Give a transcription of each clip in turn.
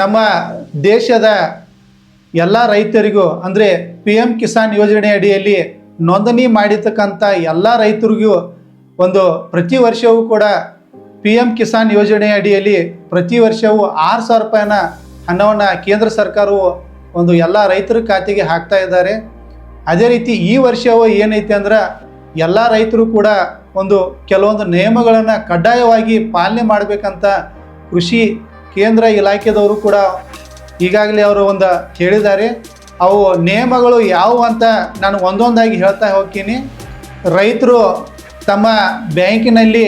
ನಮ್ಮ ದೇಶದ ಎಲ್ಲ ರೈತರಿಗೂ, ಅಂದರೆ ಪಿ ಎಂ ಕಿಸಾನ್ ಯೋಜನೆ ಅಡಿಯಲ್ಲಿ ನೋಂದಣಿ ಮಾಡಿರ್ತಕ್ಕಂಥ ಎಲ್ಲ ರೈತರಿಗೂ ಒಂದು ಪ್ರತಿ ವರ್ಷವೂ ಕೂಡ ಪಿ ಎಂ ಕಿಸಾನ್ ಯೋಜನೆ ಅಡಿಯಲ್ಲಿ ಪ್ರತಿ ವರ್ಷವೂ ಆರು ಸಾವಿರ ರೂಪಾಯಿನ ಹಣವನ್ನು ಕೇಂದ್ರ ಸರ್ಕಾರವು ಒಂದು ಎಲ್ಲ ರೈತರ ಖಾತೆಗೆ ಹಾಕ್ತಾ ಇದ್ದಾರೆ. ಅದೇ ರೀತಿ ಈ ವರ್ಷವೂ ಏನೈತೆ ಅಂದ್ರೆ ಎಲ್ಲ ರೈತರು ಕೂಡ ಒಂದು ಕೆಲವೊಂದು ನಿಯಮಗಳನ್ನು ಕಡ್ಡಾಯವಾಗಿ ಪಾಲನೆ ಮಾಡಬೇಕಂತ ಕೃಷಿ ಕೇಂದ್ರ ಇಲಾಖೆದವರು ಕೂಡ ಈಗಾಗಲೇ ಅವರು ಒಂದು ಕೇಳಿದ್ದಾರೆ. ಅವು ನಿಯಮಗಳು ಯಾವುವು ಅಂತ ನಾನು ಒಂದೊಂದಾಗಿ ಹೇಳ್ತಾ ಹೋಗ್ತೀನಿ. ರೈತರು ತಮ್ಮ ಬ್ಯಾಂಕಿನಲ್ಲಿ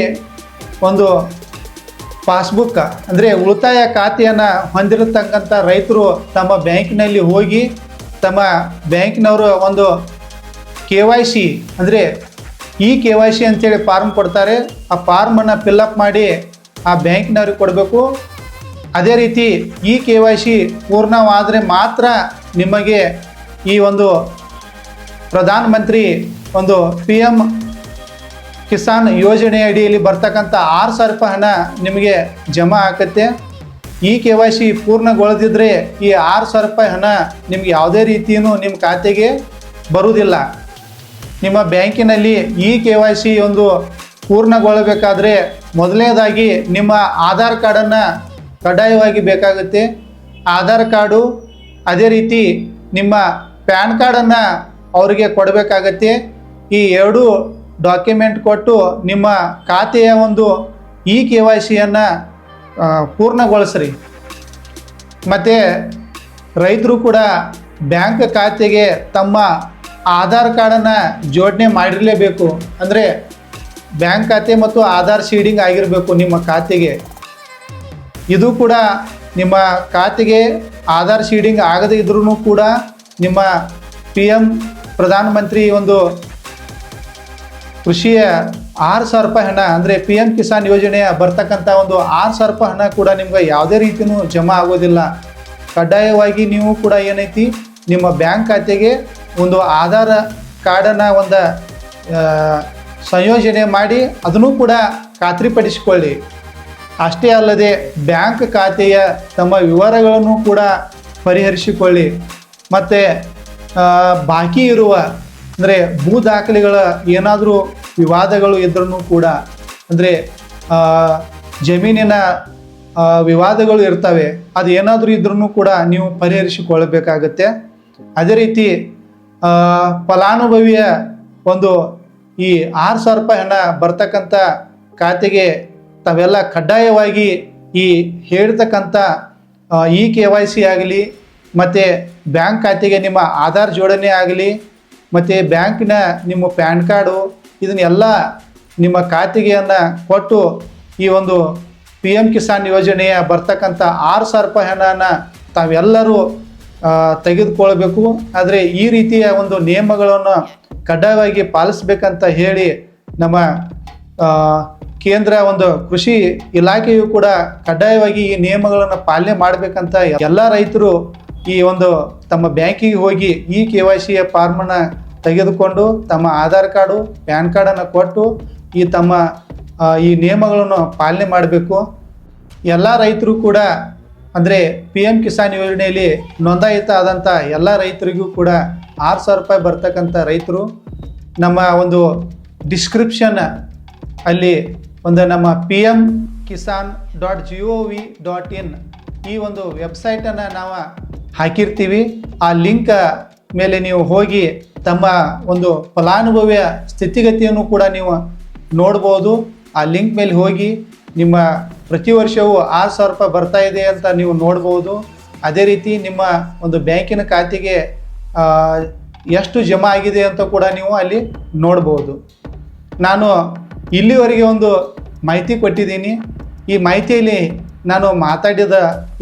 ಒಂದು ಪಾಸ್ಬುಕ್, ಅಂದರೆ ಉಳಿತಾಯ ಖಾತೆಯನ್ನು ಹೊಂದಿರತಕ್ಕಂಥ ರೈತರು ತಮ್ಮ ಬ್ಯಾಂಕಿನಲ್ಲಿ ಹೋಗಿ ತಮ್ಮ ಬ್ಯಾಂಕಿನವರು ಒಂದು ಕೆ ವೈ ಸಿ, ಅಂದರೆ ಈ ಕೆ ವೈ ಸಿ ಅಂತೇಳಿ ಫಾರ್ಮ್ ಕೊಡ್ತಾರೆ. ಆ ಫಾರ್ಮನ್ನು ಫಿಲ್ಲಪ್ ಮಾಡಿ ಆ ಬ್ಯಾಂಕಿನವ್ರಿಗೆ ಕೊಡಬೇಕು. ಅದೇ ರೀತಿ ಈ ಕೆ ವೈ ಸಿ ಪೂರ್ಣವಾದರೆ ಮಾತ್ರ ನಿಮಗೆ ಈ ಒಂದು ಪ್ರಧಾನ ಮಂತ್ರಿ ಒಂದು ಪಿ ಎಂ ಕಿಸಾನ್ ಯೋಜನೆ ಅಡಿಯಲ್ಲಿ ಬರ್ತಕ್ಕಂಥ ಆರು ಸಾವಿರ ರೂಪಾಯಿ ಹಣ ನಿಮಗೆ ಜಮಾ ಆಗುತ್ತೆ. ಈ ಕೆ ವೈ ಸಿ ಪೂರ್ಣಗೊಳ್ದಿದ್ರೆ ಈ ಆರು ಸಾವಿರ ರೂಪಾಯಿ ಹಣ ನಿಮ್ಗೆ ಯಾವುದೇ ರೀತಿಯೂ ನಿಮ್ಮ ಖಾತೆಗೆ ಬರುವುದಿಲ್ಲ. ನಿಮ್ಮ ಬ್ಯಾಂಕಿನಲ್ಲಿ ಈ ಕೆ ವೈ ಸಿ ಒಂದು ಪೂರ್ಣಗೊಳ್ಳಬೇಕಾದ್ರೆ ಮೊದಲನೇದಾಗಿ ನಿಮ್ಮ ಆಧಾರ್ ಕಾರ್ಡನ್ನು ಕಡ್ಡಾಯವಾಗಿ ಬೇಕಾಗುತ್ತೆ. ಆಧಾರ್ ಕಾರ್ಡು, ಅದೇ ರೀತಿ ನಿಮ್ಮ ಪ್ಯಾನ್ ಕಾರ್ಡನ್ನು ಅವರಿಗೆ ಕೊಡಬೇಕಾಗತ್ತೆ. ಈ ಎರಡು ಡಾಕ್ಯುಮೆಂಟ್ ಕೊಟ್ಟು ನಿಮ್ಮ ಖಾತೆಯ ಒಂದು ಇ ಕೆ ವೈ ಸಿಯನ್ನು ಪೂರ್ಣಗೊಳಿಸ್ರಿ. ಮತ್ತು ರೈತರು ಕೂಡ ಬ್ಯಾಂಕ್ ಖಾತೆಗೆ ತಮ್ಮ ಆಧಾರ್ ಕಾರ್ಡನ್ನು ಜೋಡಣೆ ಮಾಡಿರಲೇಬೇಕು. ಅಂದರೆ ಬ್ಯಾಂಕ್ ಖಾತೆ ಮತ್ತು ಆಧಾರ್ ಸೀಡಿಂಗ್ ಆಗಿರಬೇಕು ನಿಮ್ಮ ಖಾತೆಗೆ. ಇದು ಕೂಡ ನಿಮ್ಮ ಖಾತೆಗೆ ಆಧಾರ್ ಶೀಡಿಂಗ್ ಆಗದೇ ಇದ್ರೂ ಕೂಡ ನಿಮ್ಮ ಪಿ ಎಂ ಪ್ರಧಾನಮಂತ್ರಿ ಒಂದು ಕೃಷಿಯ ಆರು ಸಾವಿರ ರೂಪಾಯಿ ಹಣ, ಅಂದರೆ ಪಿ ಎಂ ಕಿಸಾನ್ ಯೋಜನೆಯ ಬರ್ತಕ್ಕಂಥ ಒಂದು ಆರು ಸಾವಿರ ರೂಪಾಯಿ ಹಣ ಕೂಡ ನಿಮ್ಗೆ ಯಾವುದೇ ರೀತಿಯೂ ಜಮಾ ಆಗೋದಿಲ್ಲ. ಕಡ್ಡಾಯವಾಗಿ ನೀವು ಕೂಡ ಏನೈತಿ, ನಿಮ್ಮ ಬ್ಯಾಂಕ್ ಖಾತೆಗೆ ಒಂದು ಆಧಾರ ಕಾರ್ಡನ್ನು ಒಂದು ಸಂಯೋಜನೆ ಮಾಡಿ ಅದನ್ನು ಕೂಡ ಖಾತ್ರಿಪಡಿಸಿಕೊಳ್ಳಿ. ಅಷ್ಟೇ ಅಲ್ಲದೆ ಬ್ಯಾಂಕ್ ಖಾತೆಯ ತಮ್ಮ ವಿವರಗಳನ್ನು ಕೂಡ ಪರಿಹರಿಸಿಕೊಳ್ಳಿ. ಮತ್ತು ಬಾಕಿ ಇರುವ, ಅಂದರೆ ಭೂ ದಾಖಲೆಗಳ ಏನಾದರೂ ವಿವಾದಗಳು ಇದ್ರೂ ಕೂಡ, ಅಂದರೆ ಜಮೀನಿನ ವಿವಾದಗಳು ಇರ್ತವೆ, ಅದು ಏನಾದರೂ ಇದ್ರೂ ಕೂಡ ನೀವು ಪರಿಹರಿಸಿಕೊಳ್ಳಬೇಕಾಗತ್ತೆ. ಅದೇ ರೀತಿ ಫಲಾನುಭವಿಯ ಒಂದು ಈ ಆರು ಸಾವಿರ ರೂಪಾಯಿ ಹಣ ಬರ್ತಕ್ಕಂಥ ಖಾತೆಗೆ ತಾವೆಲ್ಲ ಕಡ್ಡಾಯವಾಗಿ ಈ ಹೇಳ್ತಕ್ಕಂಥ ಇ ಕೆ ವೈ ಸಿ ಆಗಲಿ, ಮತ್ತು ಬ್ಯಾಂಕ್ ಖಾತೆಗೆ ನಿಮ್ಮ ಆಧಾರ್ ಜೋಡಣೆ ಆಗಲಿ, ಮತ್ತು ಬ್ಯಾಂಕಿನ ನಿಮ್ಮ ಪ್ಯಾನ್ ಕಾರ್ಡು, ಇದನ್ನೆಲ್ಲ ನಿಮ್ಮ ಖಾತೆಗೆಯನ್ನು ಕೊಟ್ಟು ಈ ಒಂದು ಪಿ ಎಂ ಕಿಸಾನ್ ಯೋಜನೆಯ ಬರ್ತಕ್ಕಂಥ ಆರು ಸಾವಿರ ರೂಪಾಯಿ ಹಣನ ತಾವೆಲ್ಲರೂ ತೆಗೆದುಕೊಳ್ಬೇಕು. ಆದರೆ ಈ ರೀತಿಯ ಒಂದು ನಿಯಮಗಳನ್ನು ಕಡ್ಡಾಯವಾಗಿ ಪಾಲಿಸ್ಬೇಕಂತ ಹೇಳಿ ನಮ್ಮ ಕೇಂದ್ರ ಒಂದು ಕೃಷಿ ಇಲಾಖೆಯು ಕೂಡ ಕಡ್ಡಾಯವಾಗಿ ಈ ನಿಯಮಗಳನ್ನು ಪಾಲನೆ ಮಾಡಬೇಕಂತ ಎಲ್ಲ ರೈತರು ಈ ಒಂದು ತಮ್ಮ ಬ್ಯಾಂಕಿಗೆ ಹೋಗಿ ಈ ಕೆ ವೈ ಸಿಯ ಫಾರ್ಮನ್ನು ತೆಗೆದುಕೊಂಡು ತಮ್ಮ ಆಧಾರ್ ಕಾರ್ಡು, ಪ್ಯಾನ್ ಕಾರ್ಡನ್ನು ಕೊಟ್ಟು ಈ ತಮ್ಮ ಈ ನಿಯಮಗಳನ್ನು ಪಾಲನೆ ಮಾಡಬೇಕು. ಎಲ್ಲ ರೈತರು ಕೂಡ ಅಂದರೆ ಪಿ ಎಂ ಕಿಸಾನ್ ಯೋಜನೆಯಲ್ಲಿ ನೋಂದಾಯಿತ ಆದಂಥ ಎಲ್ಲ ರೈತರಿಗೂ ಕೂಡ ಆರು ಸಾವಿರ ರೂಪಾಯಿ ಬರ್ತಕ್ಕಂಥ ರೈತರು ನಮ್ಮ ಒಂದು ಡಿಸ್ಕ್ರಿಪ್ಷನ್ ಅಲ್ಲಿ ಒಂದು ನಮ್ಮ P M Kisan dot G O V dot in ಈ ಒಂದು ವೆಬ್ಸೈಟನ್ನು ನಾವು ಹಾಕಿರ್ತೀವಿ. ಆ ಲಿಂಕ್ ಮೇಲೆ ನೀವು ಹೋಗಿ ತಮ್ಮ ಒಂದು ಫಲಾನುಭವಿಯ ಸ್ಥಿತಿಗತಿಯನ್ನು ಕೂಡ ನೀವು ನೋಡ್ಬೋದು. ಆ ಲಿಂಕ್ ಮೇಲೆ ಹೋಗಿ ನಿಮ್ಮ ಪ್ರತಿ ವರ್ಷವೂ ಆರು ಸಾವಿರ ರೂಪಾಯಿ ಬರ್ತಾ ಇದೆ ಅಂತ ನೀವು ನೋಡ್ಬೋದು. ಅದೇ ರೀತಿ ನಿಮ್ಮ ಒಂದು ಬ್ಯಾಂಕಿನ ಖಾತೆಗೆ ಎಷ್ಟು ಜಮಾ ಆಗಿದೆ ಅಂತ ಕೂಡ ನೀವು ಅಲ್ಲಿ ನೋಡ್ಬೋದು. ನಾನು ಇಲ್ಲಿವರೆಗೆ ಒಂದು ಮಾಹಿತಿ ಕೊಟ್ಟಿದ್ದೀನಿ. ಈ ಮಾಹಿತಿಯಲ್ಲಿ ನಾನು ಮಾತಾಡಿದ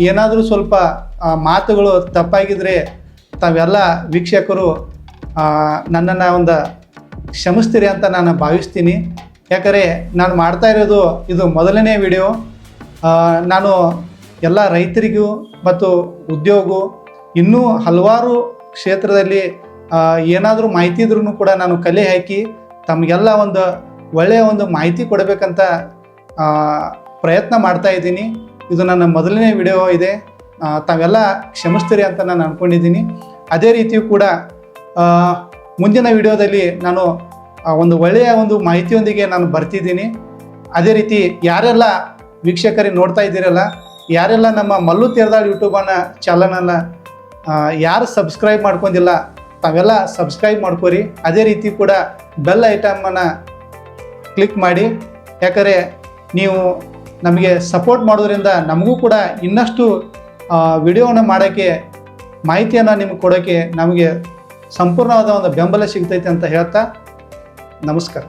ಏನಾದರೂ ಸ್ವಲ್ಪ ಮಾತುಗಳು ತಪ್ಪಾಗಿದ್ದರೆ ತಾವೆಲ್ಲ ವೀಕ್ಷಕರು ನನ್ನನ್ನು ಒಂದು ಕ್ಷಮಿಸ್ತೀರಿ ಅಂತ ನಾನು ಭಾವಿಸ್ತೀನಿ. ಯಾಕಂದರೆ ನಾನು ಮಾಡ್ತಾ ಇರೋದು ಇದು ಮೊದಲನೇ ವಿಡಿಯೋ. ನಾನು ಎಲ್ಲ ರೈತರಿಗೂ ಮತ್ತು ಉದ್ಯೋಗ ಇನ್ನೂ ಹಲವಾರು ಕ್ಷೇತ್ರದಲ್ಲಿ ಏನಾದರೂ ಮಾಹಿತಿ ಇದ್ರೂ ಕೂಡ ನಾನು ಕಲೆ ಹಾಕಿ ತಮಗೆಲ್ಲ ಒಂದು ಒಳ್ಳೆಯ ಒಂದು ಮಾಹಿತಿ ಕೊಡಬೇಕಂತ ಪ್ರಯತ್ನ ಮಾಡ್ತಾ ಇದ್ದೀನಿ. ಇದು ನನ್ನ ಮೊದಲನೇ ವಿಡಿಯೋ ಇದೆ. ತಾವೆಲ್ಲ ಕ್ಷಮಿಸ್ತೀರಿ ಅಂತ ನಾನು ಅಂದ್ಕೊಂಡಿದ್ದೀನಿ ಅದೇ ರೀತಿಯೂ ಕೂಡ ಮುಂದಿನ ವಿಡಿಯೋದಲ್ಲಿ ನಾನು ಒಂದು ಒಳ್ಳೆಯ ಒಂದು ಮಾಹಿತಿಯೊಂದಿಗೆ ನಾನು ಬರ್ತಿದ್ದೀನಿ. ಅದೇ ರೀತಿ ಯಾರೆಲ್ಲ ವೀಕ್ಷಕರಿಗೆ ನೋಡ್ತಾ ಇದ್ದೀರಲ್ಲ, ಯಾರೆಲ್ಲ ನಮ್ಮ ಮಲ್ಲು ತೆರೆದಾಳ್ ಯೂಟ್ಯೂಬನ್ನ ಚಾನಲನ್ನು ಯಾರು ಸಬ್ಸ್ಕ್ರೈಬ್ ಮಾಡ್ಕೊಂಡಿಲ್ಲ, ತಾವೆಲ್ಲ ಸಬ್ಸ್ಕ್ರೈಬ್ ಮಾಡ್ಕೋರಿ. ಅದೇ ರೀತಿ ಕೂಡ ಬೆಲ್ ಐಟಮನ್ನು ಕ್ಲಿಕ್ ಮಾಡಿ. ಯಾಕಂದರೆ ನೀವು ನಮಗೆ ಸಪೋರ್ಟ್ ಮಾಡೋದ್ರಿಂದ ನಮಗೂ ಕೂಡ ಇನ್ನಷ್ಟು ವಿಡಿಯೋವನ್ನು ಮಾಡೋಕ್ಕೆ, ಮಾಹಿತಿಯನ್ನು ನಿಮ್ಗೆ ಕೊಡೋಕ್ಕೆ ನಮಗೆ ಸಂಪೂರ್ಣವಾದ ಒಂದು ಬೆಂಬಲ ಸಿಗ್ತೈತೆ ಅಂತ ಹೇಳ್ತಾ ನಮಸ್ಕಾರ.